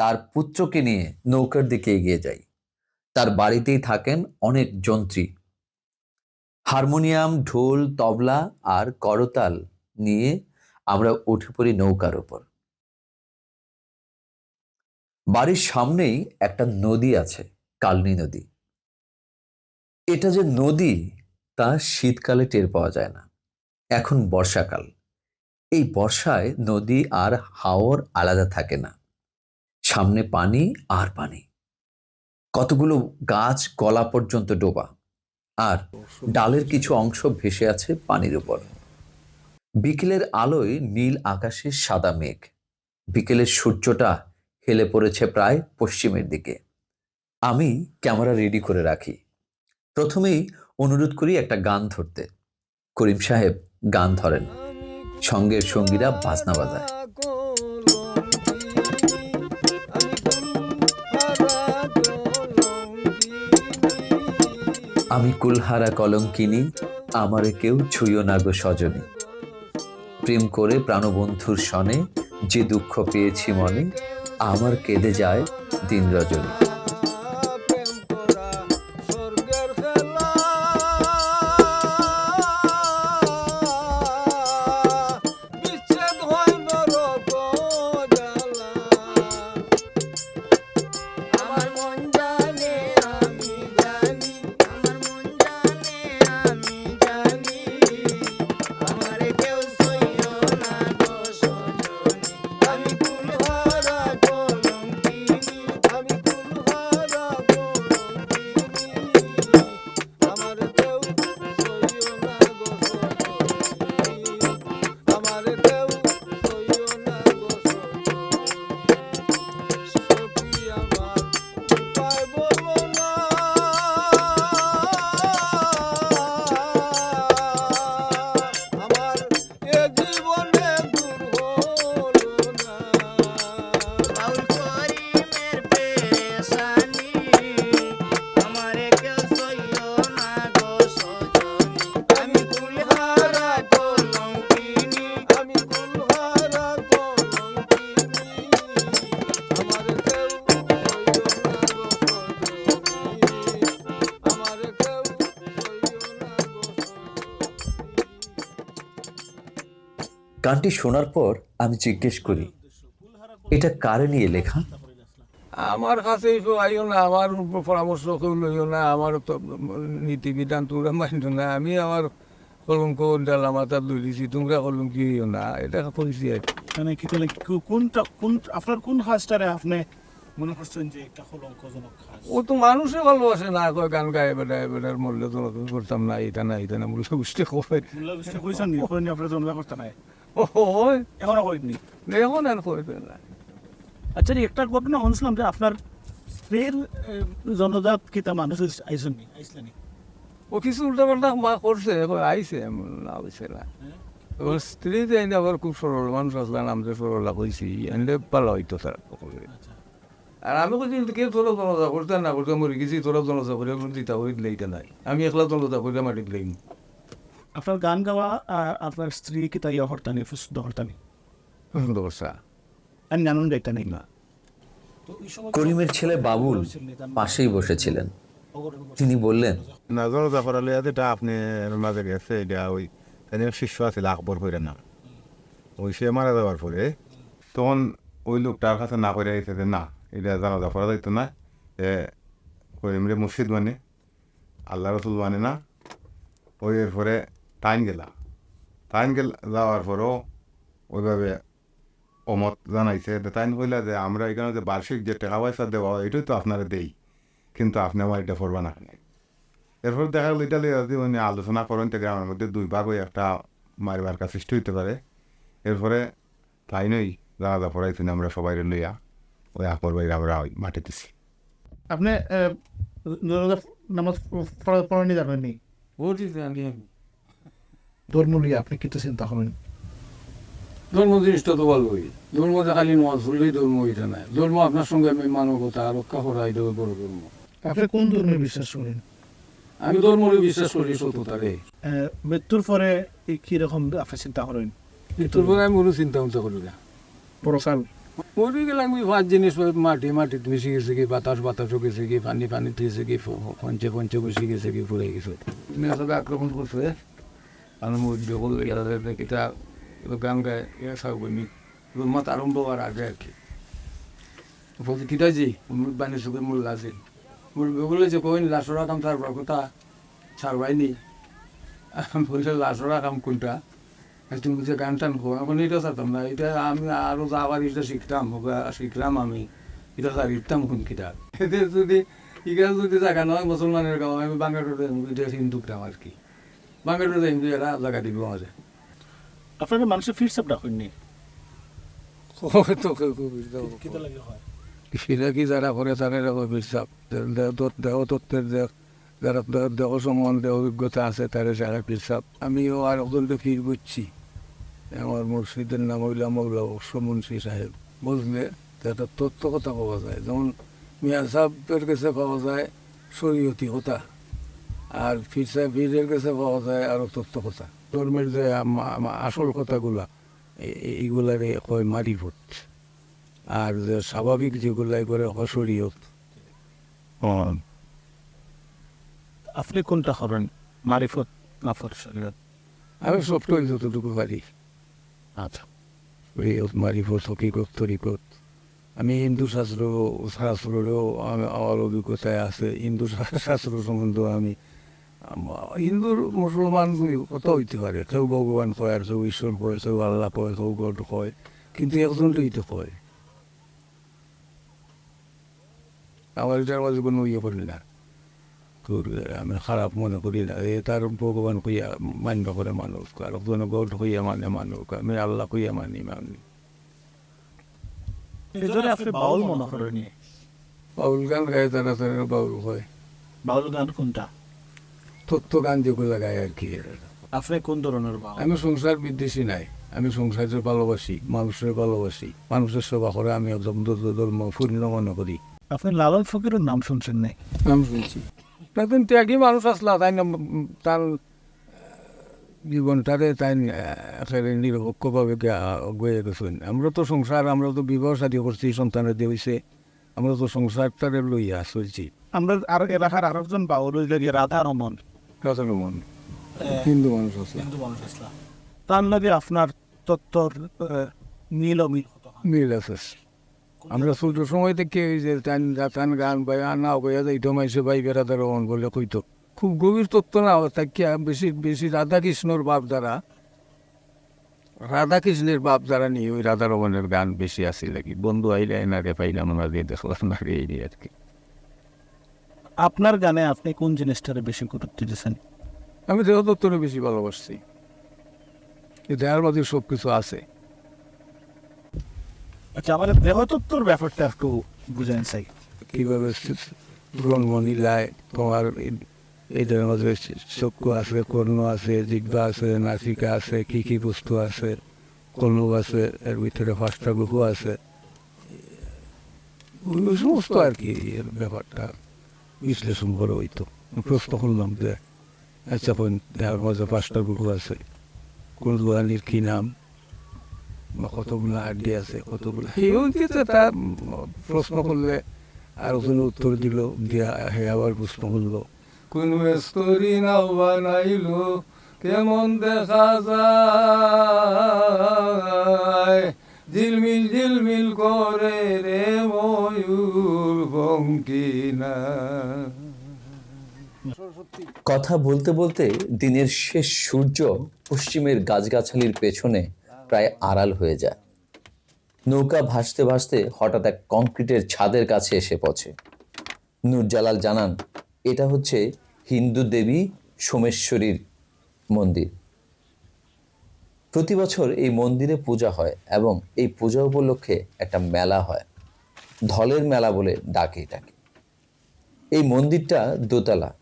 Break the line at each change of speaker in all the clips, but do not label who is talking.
তার পুত্রকে নিয়ে নৌকার দিকে এগিয়ে যাই। তার বাড়িতেই থাকেন অনেক যন্ত্রী। হারমোনিয়াম, ঢোল, তবলা আর করতাল নিয়ে আমরা উঠে পড়ি নৌকার উপর বাড়ির সামনেই একটা নদী আছে, কালনী নদী। এটা যে নদী, তা শীতকালে টের পাওয়া যায় না। এখন বর্ষাকাল। এই বর্ষায় নদী আর হাওর আলাদা থাকে না। সামনে পানি আর পানি। কতগুলো গাছ গলা পর্যন্ত ডোবা, আর ডালের কিছু অংশ ভেসে আছে পানির উপর। বিকেলের আলোয় নীল আকাশে সাদা মেঘ। বিকেলের সূর্যটা হেলে পড়েছে প্রায় পশ্চিমের দিকে। আমি ক্যামেরা রেডি করে রাখি। প্রথমেই অনুরোধ করি একটা গান ধরতে। করিম সাহেব গান ধরেন। সঙ্গের সঙ্গীরা বাজনা বাজায়। আমি কুলহারা কলঙ্কিনী, আমারে কেউ ছুঁয় না গো সজনী। প্রেম করে প্রাণবন্ধুর সনে যে দুঃখ পেয়েছি মনে, আমার কেঁদে যায় দিন রজনী। গানটি শোনার পর আমি জিজ্ঞেস করি এটা কারে নিয়ে লেখা?
আমার কাছে আইও না আমার পরামর্শ কেউ লইও না আমার তো নীতি বিধান তোমরা মানিও না আমি আমার কলঙ্ক ডালা মাথা তোমরা কলঙ্ক হইও না এটা কইছি আর
মানে কি কো- কোনটা কোন আপনার কোন কাজটারে আপনি মনে করছেন যে একটা কলঙ্কজনক কাজ
ও তো মানুষে ভালোবাসে না কয় গান গায়ে বেড়ায় বেড়ার মূল্য তো করতাম না এটা না এটা না মূল্য বুঝতে কয়
মোল্লা গোষ্ঠী কইছেন আপনার জন্ম করতে নাই। এখনও কইনি
এখন আর কইবে না।
আচ্ছা একটা ঘটনা শুনছিলাম যে আপনার স্ত্রীর জনজাত কিতা মানুষ আইসেন আইসলেন
ও কিছু উল্টা পাল্টা মা করছে আইছে না হইছে না। ওর স্ত্রী যে আবার খুব সরল মানুষ আসলে নাম যে সরলা কইছি এনে পালা হইতো স্যার আর আমি কইছি কে তোরা জনতা করতে না করতে মরি গেছি তোরা জনতা করে দিতা হই দিলে এটা নাই। আমি একলা জনতা করে মাটি দিলাম
আপনার গান গাওয়া আর আপনার স্ত্রী কিতা ইয়া হরতানি ফুসুদ্ধ হরতানি আমি জানুন যে এটা নেই
না
করিমের ছেলে বাবুল পাশেই বসেছিলেন তিনি বললেন
নাজর জাফর আলী যেটা আপনি মাঝে গেছে এটা ওই তাই শিষ্য আছিল আকবর হইরে নাম ওই সে মারা যাওয়ার পরে তখন ওই লোকটার কাছে না করে আইছে যে না এটা জানা জাফরা যাইতো না এ করিমরে মুর্শিদ মানে আল্লাহ রসুল মানে না ওই এরপরে টাইম গেলা টাইম গেল যাওয়ার পরেও ওইভাবে অমত জানাইছে তাই কইলা যে আমরা এখানে যে বার্ষিক যে টাকা পয়সা দেওয়া হয় এটাই তো আপনারা দেই কিন্তু আপনি আমার এটা করবা না এরপর দেখা গেল যদি উনি আলোচনা করেন তো গ্রামের মধ্যে দুই ভাগ ওই একটা মারিবার কাছে সৃষ্টি হইতে পারে এরপরে তাই নই জানাজা পড়াইছি আমরা সবাই লইয়া ওই আকবর বাইরে আমরা ওই মাটিতেছি
আপনি এ, জনজাত নামাজ পড়া- পড়ানি যাবেন নি
বলছি আমি
ধর্ম নিয়ে আপনি কিতা চিন্তা করেন?
ধর্ম জিনিসটা তো ভালোই। ধর্ম যে খালি নয় ভুললেই ধর্ম এটা নাই। ধর্ম আপনার সঙ্গে আমি মানবতা রক্ষা করা এটা বড় ধর্ম।
আপনি কোন ধর্মে বিশ্বাস করেন?
আমি ধর্মরে বিশ্বাস করি সততারে
এ, মৃত্যুর পরে এই কীরকম আপনি চিন্তা করেন?
মৃত্যুর পরে আমি কোনো চিন্তা উন্তা করি না।
পরকাল?
মরি গেলাম ওই পাঁচ জিনিস মাটি মাটি মিশে গেছে কি বাতাস বাতাসও গেছে কি পানি পানি গেছে কি পঞ্চে পঞ্চে বসে গেছে কি ফুলে গেছে। আক্রমণ করছে বললে এটা গান গায়ে এ থাকবে নি মাত আরম্ভ হওয়ার আগে আর কি কিটা জি বানি সুখে মূল আছে মরবে বলে যে কইন লাশরা কাম তার কথা ছাড়বাইনি বলছে লাশরা কাম কোনটা তুমি যে গান টান করো এখন এটা চাইতাম না এটা আমি আরও যা আবার এটা শিখতাম শিখলাম আমি এটা চাইতাম কোন কিতাব এতে যদি ইগাল যদি জায়গা নয় মুসলমানের গাঁও আমি বাঙ্গালোরে এটা হিন্দুকরাম আর কি বাঙ্গালোরে হিন্দু এরা জায়গা দিব আমাদের
আপনারা মানুষের কিতা লাগে হয়?
সেটা কি যারা করে তারা বিশ্বাস দেহ তত্ত্বের দেহ যারা দেহ- সম্বন্ধে অভিজ্ঞতা আছে তারা যারা বিশ্বাস আমিও আর একজনকে ফির বুঝছি। আমার মুর্শিদের নাম হইল মৌলা মুন্সি সাহেব। বুঝলে? একটা তথ্য কথা পাওয়া যায়। যেমন মিয়া সাহেবের কাছে পাওয়া যায় শরীয়তি কথা। আর ফির সাহেব ফিরের কাছে পাওয়া যায় আরও তথ্য কথা ধর্মের যে আসল কথাগুলা এইগুলারে কয় মারিফত আর যে স্বাভাবিক যেগুলাই করে অশরীয়ত
আপনি কোনটা করেন মারিফত নাফর শরীয়ত?
আমি সবটাই যতটুকু পারি। আচ্ছা। শরীয়ত মারিফত হকিকত তরিকত। আমি হিন্দু শাস্ত্র শাস্ত্রেরও আমি- আমার অভিজ্ঞতায় আছে। হিন্দু শাস্ত্র সম্বন্ধে আমি আম- হিন্দুর মুসলমান কত হইতে পারে। কেউ ভগবান কয় আর কেউ ঈশ্বর কয় কেউ আল্লাহ কয় কেউ গড কয়। কিন্তু একজনটাই তো কয়। আমার এটার মাঝে কোনো ইয়ে করি না আমি খারাপ মনে করি না। এ তার ভগবান কইয়া মানব করে মানুষ আর একজন গড কইয়া মানে মানুষ আমি আল্লাহ কইয়া মানি মানি।
মনে
বাউল গান গায় তারা তারা বাউল হয়
বাউল গান কোনটা?
তত্ত্ব গান যেগুলো গায় আর কি
আপনি কোন ধরনের
আমি সংসার বিদ্বেষী নাই। আমি সংসারের ভালোবাসি মানুষের ভালোবাসি। মানুষের সেবা করে আমি ধর্ম পূর্ণ মনে করি।
আপনি লালন ফকিরের নাম শুনছেন নাই
নাম শুনছি। একদিন ত্যাগী মানুষ আসলা তাই না তার আহ, জীবনটারে তাই একেবারে নিরপেক্ষভাবে গয়ে গেছেন আমরা তো সংসার আমরা তো বিবাহ সাদী করছি সন্তানের দিয়ে হয়েছে আমরা তো সংসারটারে লইয়া চলছি।
আমরা আর এলাকার আরেকজন বাউল রাধা রমন
মুসলমান হিন্দু মানুষ আছে।
হিন্দু মানুষ আসলাম তার আপনার তত্ত্বর মিল অমিল কত
মিল আছে। আমরা ছোট সময় থেকে ওই যে টান টান গান বাই মাইসে বলে কইতো। খুব গভীর তত্ত্ব না তাকে বেশি বেশি রাধা কৃষ্ণর বাপ দ্বারা? রাধা কৃষ্ণের বাপ দ্বারা নিয়ে ওই রাধা রমনের গান বেশি আসি লাগি বন্ধু আইলে এনারে পাইলাম না দিয়ে দেখলাম না রে এই আর কি।
আপনার গানে আপনি কোন জিনিসটারে বেশি গুরুত্ব দিয়েছেন?
আমি দেহ তত্ত্বরে বেশি ভালোবাসছি। এই দেহার মাঝে সব কিছু আছে।
আচ্ছা আমার দেহতত্ত্বর ব্যাপারটা একটু বুঝেন চাই
কীভাবে জন্ম নিলায় তোমার এই- এইটার মধ্যে চক্ষু আছে কর্ণ আছে জিজ্ঞা আছে নাসিকা আছে কি কি বস্তু আছে কর্ণ আছে এর ভিতরে পাঁচটা গ্রহ আছে। সমস্ত আর কি ব্যাপারটা। বিশ্লেষণ করে হইতো। প্রশ্ন করলাম যে আচ্ছা দেওয়ার মধ্যে পাঁচটা গ্রহ আছে। কোন দোকানির কি নাম? বা কতগুলো আড্ডি আছে, কতগুলো? হচ্ছে তা প্রশ্ন করলে আর ওখানে উত্তর দিল, দিয়া হে আবার প্রশ্ন করল। কোন স্তরি নাও বানাইলো, কেমন দেখা যায়? ঝিলমিল ঝিলমিল করে রে ময়ূর।
কথা বলতে বলতে দিনের শেষ সূর্য পশ্চিমের গাছগাছালির পেছনে প্রায় আড়াল হয়ে যায়। নৌকা ভাসতে ভাসতে হঠাৎ এক কংক্রিটের ছাদের কাছে এসে পৌঁছে। নূরজালাল জানান, এটা হচ্ছে হিন্দু দেবী সোমেশ্বরীর মন্দির। প্রতি বছর এই মন্দিরে পূজা হয় এবং এই পূজা উপলক্ষে একটা মেলা হয়। ধলের মেলা বলে ডাকে এটাকে। এই মন্দিরটা দোতলা।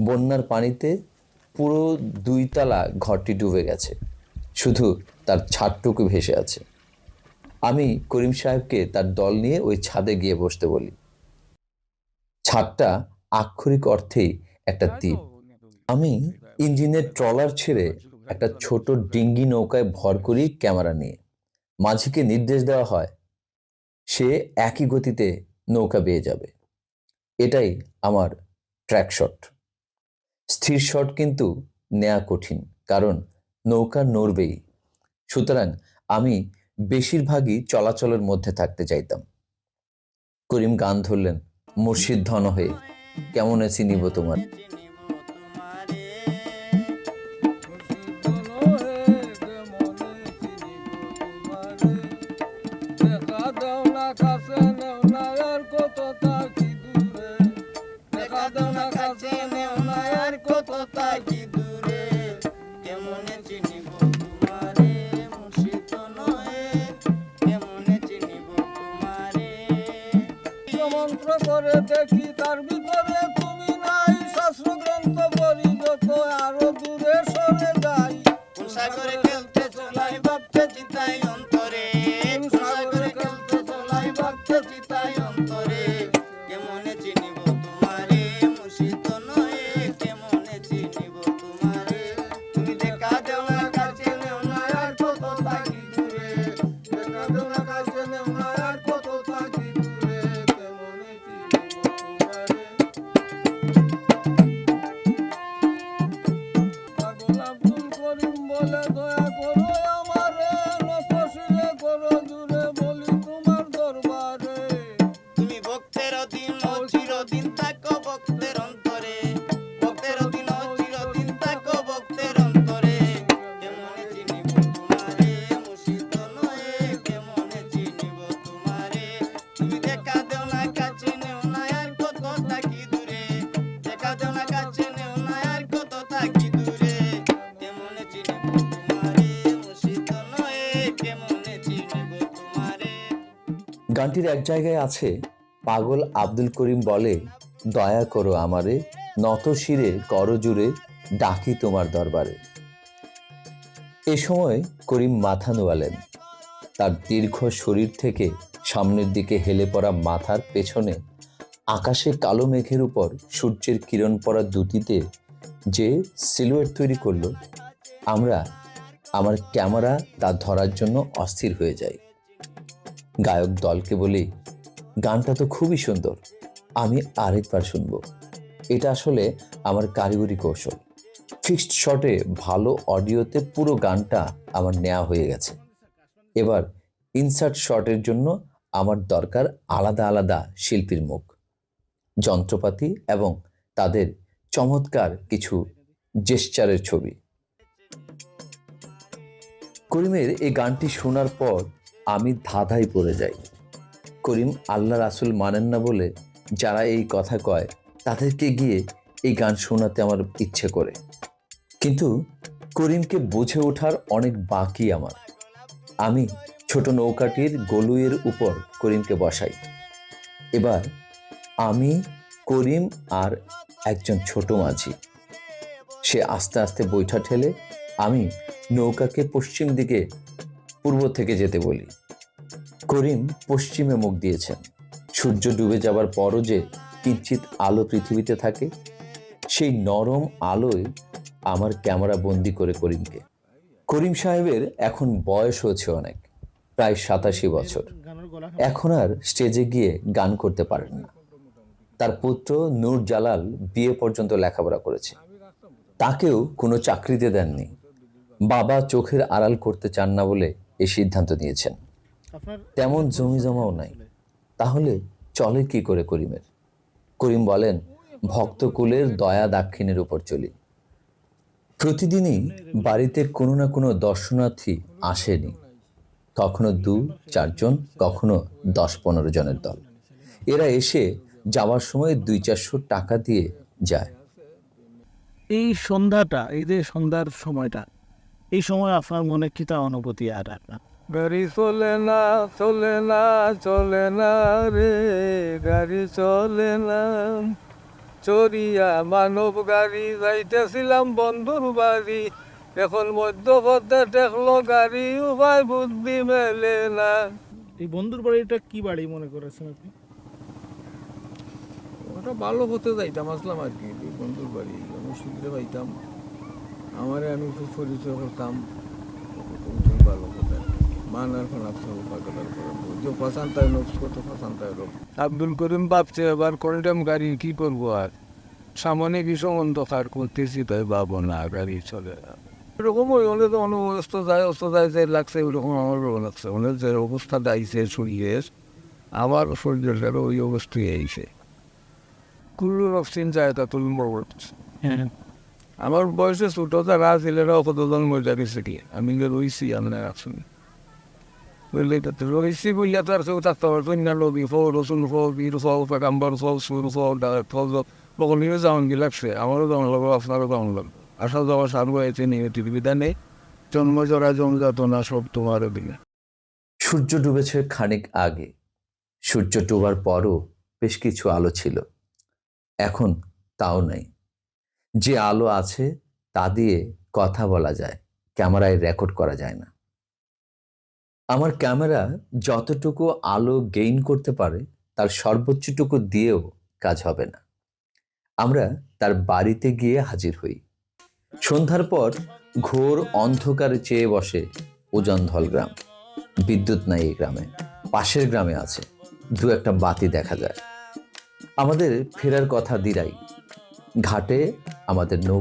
বন্যার পানিতে পুরো দুইতলা ঘরটি ডুবে গেছে। শুধু তার ছাদটুকু ভেসে আছে। আমি করিম সাহেবকে তার দল নিয়ে ওই ছাদে গিয়ে বসতে বলি। ছাদটা আক্ষরিক অর্থেই একটা দ্বীপ। আমি ইঞ্জিনের ট্রলার ছেড়ে একটা ছোট ডিঙ্গি নৌকায় ভর করি ক্যামেরা নিয়ে। মাঝিকে নির্দেশ দেওয়া হয় সে একই গতিতে নৌকা বেয়ে যাবে। এটাই আমার ট্র্যাক শট স্থির শট কিন্তু নেওয়া কঠিন, কারণ নৌকা নড়বেই। সুতরাং আমি বেশিরভাগই চলাচলের মধ্যে থাকতে চাইতাম। করিম গান ধরলেন, মুর্শিদ ধন হয়ে, কেমন চিনিব তোমার?
মন্ত্র করে দেখি তার ভিতরে তুমি নাই। শাস্ত্র গ্রন্থ বলি যত আরও দূরে সরে যাই।
গানটির এক জায়গায় আছে, পাগল আব্দুল করিম বলে, দয়া করো আমারে, নত শিরে করজুড়ে ডাকি তোমার দরবারে। এ সময় করিম মাথা নোয়ালেন। তার দীর্ঘ শরীর থেকে সামনের দিকে হেলে পড়া মাথার পেছনে আকাশে কালো মেঘের উপর সূর্যের কিরণ পড়া দুটিতে যে সিলুয়েট তৈরি করল, আমরা আমার ক্যামেরা তা ধরার জন্য অস্থির হয়ে যাই। গায়ক দলকে বলি, গানটা তো খুবই সুন্দর, আমি আরেকবার শুনব। এটা আসলে আমার কারিগরি কৌশল। ফিক্সড শটে ভালো অডিওতে পুরো গানটা আমার নেওয়া হয়ে গেছে। এবার ইনসার্ট শটের জন্য আমার দরকার আলাদা আলাদা শিল্পীর মুখ। যন্ত্রপাতি এবং তাদের চমৎকার কিছু জেস্চারের ছবি। করিমের এই গানটি শোনার পর আমি ধাঁধায় পড়ে যাই। করিম আল্লাহ রাসুল মানেন না বলে যারা এই কথা কয়, তাদেরকে গিয়ে এই গান শোনাতে আমার ইচ্ছে করে। কিন্তু করিমকে বুঝে ওঠার অনেক বাকি আমার। আমি ছোট নৌকাটির গলুয়ের উপর করিমকে বসাই। এবার আমি, করিম আর একজন ছোট মাঝি। সে আস্তে আস্তে বৈঠা ঠেলে আমি নৌকাকে পশ্চিম দিকে পূর্ব থেকে যেতে বলি। করিম পশ্চিমে মুখ দিয়েছেন। সূর্য ডুবে যাবার পরও যে কিঞ্চিত আলো পৃথিবীতে থাকে, সেই নরম আলোয় আমার ক্যামেরা বন্দি করে করিমকে। করিম সাহেবের এখন বয়স হয়েছে অনেক। প্রায় সাতাশি বছর। এখন আর স্টেজে গিয়ে গান করতে পারেন না। তার পুত্র নূর জালাল বিয়ে পর্যন্ত লেখাপড়া করেছে। তাকেও কোনো চাকরিতে দেননি। বাবা চোখের আড়াল করতে চান না বলে এই সিদ্ধান্ত নিয়েছেন। তেমন জমি জমাও নাই। তাহলে চলে কি করে করিমের? করিম বলেন ভক্তকুলের দয়া দাক্ষিণের উপর চলি। প্রতিদিনই বাড়িতে কোনো না কোনো দর্শনার্থী আসেনি। কখনো দু চারজন কখনো দশ পনেরো জনের দল। এরা এসে যাওয়ার সময় দুই চারশো টাকা দিয়ে যায়।
এই সন্ধ্যাটা এই যে সন্ধ্যার সময়টা এই সময় আপনার মনে কি তা অনুভূতি আর আপনার?
গাড়ি চলে না চলে না চলে না রে গাড়ি চলে না। চরিয়া মানব গাড়ি যাইতেছিলাম বন্ধুর বাড়ি এখন মধ্যপথে ঠেকলো গাড়ি উপায় বুদ্ধি মেলে না।
এই বন্ধুর বাড়িটা কি বাড়ি মনে করেছেন আপনি?
ওটা ভালো হতে যাইতাম আসলাম আর কি ওই বন্ধুর বাড়ি আমি শুনতে পাইতাম আমারে আমি খুব পরিচয় করতাম ভালো হতে
মানার আফসর পাগলার করে যে পছন্দায় লোক কত পছন্দায় লোক
আব্দুল করিম ভাবছে এবার কন্ডেম গাড়ি কি করব আর? সামনে ভীষণ অন্ধকার করতেছি তাই ভাবো না গাড়ি চলে না এরকম ওই অবস্থা যায় যে লাগছে ওইরকম আমারও লাগছে। ওদের যে অবস্থা দাইছে শরীরে আমার শরীরের ওই অবস্থায় আইছে কুল্লু রক্সিন যায় তা তুল
হ্যাঁ
আমার বয়সে ছোটো যারা ছেলেরাও কতজন মজা গেছে কি আমি রইছি আমরা আসুন বুঝলি তো রইছি বললে তো আর কেউ থাকতে পারতো না লবি ফো রসুন ফো বীর ফো পেগাম্বর ফো সুর ফো ফো বকলিও যাওয়ান কি লাগছে আমারও যাওয়ান লাগবে আপনারও যাওয়ান লাগবে। আসা যাওয়া সারবো এতে নিয়ে টিভিটা নেই জন্ম জরা জমজাত না সব তোমার দিনে
সূর্য ডুবেছে খানিক আগে। সূর্য ডোবার পরও বেশ কিছু আলো ছিল। এখন তাও নেই। যে আলো আছে, তা দিয়ে কথা বলা যায়, ক্যামেরায় রেকর্ড করা যায় না। আমার ক্যামেরা যতটুকু আলো গেইন করতে পারে, তার সর্বোচ্চটুকু দিয়েও কাজ হবে না। আমরা তার বাড়িতে গিয়ে হাজির হই। সন্ধ্যার পর ঘোর অন্ধকার চেয়ে বসে উজনধল গ্রাম। বিদ্যুৎ নাই এই গ্রামে, পাশের গ্রামে আছে, দু একটা বাতি দেখা যায়। আমাদের ফেরার কথা দিরাই, ঘাটে আমাদের নৌকা